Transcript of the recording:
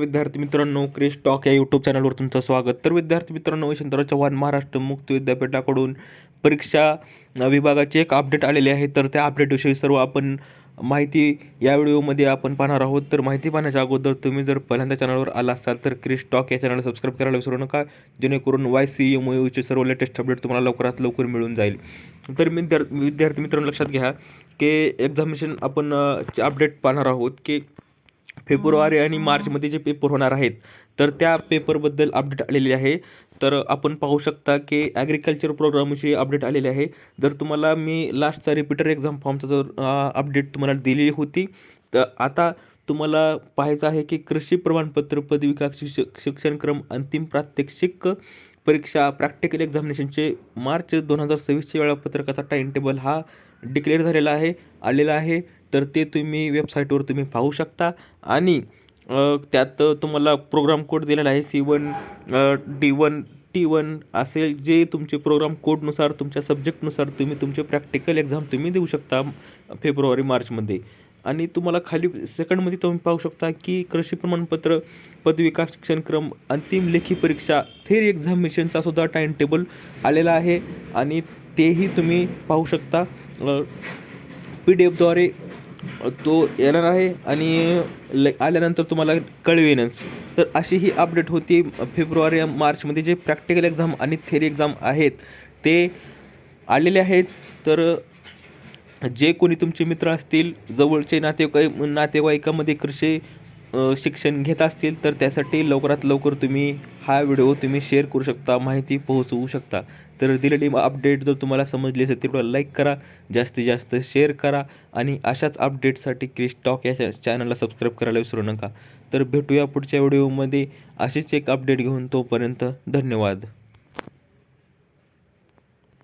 विद्यार्थी मित्रांनो Chris talk या यूट्यूब चॅनलवर तुमचं स्वागत. तर विद्यार्थी मित्रांनो यशवंतराव चव्हाण महाराष्ट्र मुक्त विद्यापीठाकडून परीक्षा विभागाचे एक अपडेट आलेले आहे. तर त्या अपडेटविषयी सर्व आपण माहिती या व्हिडिओमध्ये आपण पाहणार आहोत. तर माहिती पाहण्याच्या अगोदर तुम्ही जर पहिल्यांदा चॅनलवर आला असाल तर क्रिस टॉक या चॅनलला सबस्क्राईब करायला विसरू नका. जेणेकरून वाय सी एम यूचे सर्व लेटेस्ट अपडेट तुम्हाला लवकरात लवकर मिळून जाईल. तर मी विद्यार्थी मित्रांनो लक्षात घ्या की एक्झामिनेशन आपण अपडेट पाहणार आहोत की फेब्रुवारी आणि मार्चमध्ये जे पेपर होणार आहेत तर त्या पेपरबद्दल अपडेट आलेली आहे. तर आपण पाहू शकता की ॲग्रिकल्चर प्रोग्रामची अपडेट आलेली आहे. जर तुम्हाला मी लास्टचा रिपीटर एक्झाम फॉर्मचा जर अपडेट तुम्हाला दिलेली होती तर आता तुम्हाला पाहायचं आहे की कृषी प्रमाणपत्र पदविका शिक्षक शिक्षणक्रम अंतिम प्रात्यक्षिक परीक्षा प्रॅक्टिकल एक्झामिनेशनचे मार्च दोन हजार सव्वीसच्या वेळापत्रकाचा टाईम टेबल हा डिक्लेअर झालेला आहे आलेला आहे. तर ते तुम्ही वेबसाईटवर तुम्ही पाहू शकता. आणि त्यात तुम्हाला प्रोग्राम कोड दिलेला आहे. C one D one T one असेल जे तुमचे प्रोग्राम कोडनुसार तुमच्या सब्जेक्टनुसार तुम्ही तुमचे प्रॅक्टिकल एक्झाम तुम्ही देऊ शकता फेब्रुवारी मार्चमध्ये. आणि तुम्हाला खाली सेकंडमध्ये तुम्ही पाहू शकता की कृषी प्रमाणपत्र पदविका शिक्षणक्रम अंतिम लेखी परीक्षा थेरी एक्झामिनेशनचा सुद्धा टाईम टेबल आलेला आहे. आणि तेही तुम्ही पाहू शकता. पी डी एफद्वारे तो येणार आहे आणि ल आल्यानंतर तुम्हाला कळवेनच तर अशी ही अपडेट होती फेब्रुवारी मार्चमध्ये जे प्रॅक्टिकल एक्झाम आणि थेरी एक्झाम आहेत ते आलेले आहेत. तर जे कोणी तुमचे मित्र असतील जवळचे नातेवाईक नातेवाईकामध्ये कृषी शिक्षण घेत असतील तर त्यासाठी लवकरात लवकर तुम्ही हा व्हिडिओ तुम्ही शेअर करू शकता माहिती पोहोचवू शकता. तर दिलेली अपडेट जर तुम्हाला समजली असेल तर लाईक करा जास्तीत जास्त शेअर करा आणि अशाच अपडेटसाठी क्रिश टॉक या चॅनलला सबस्क्राईब करायला विसरू नका. तर भेटूया पुढच्या व्हिडिओमध्ये. अशीच एक अपडेट घेऊन तोपर्यंत धन्यवाद.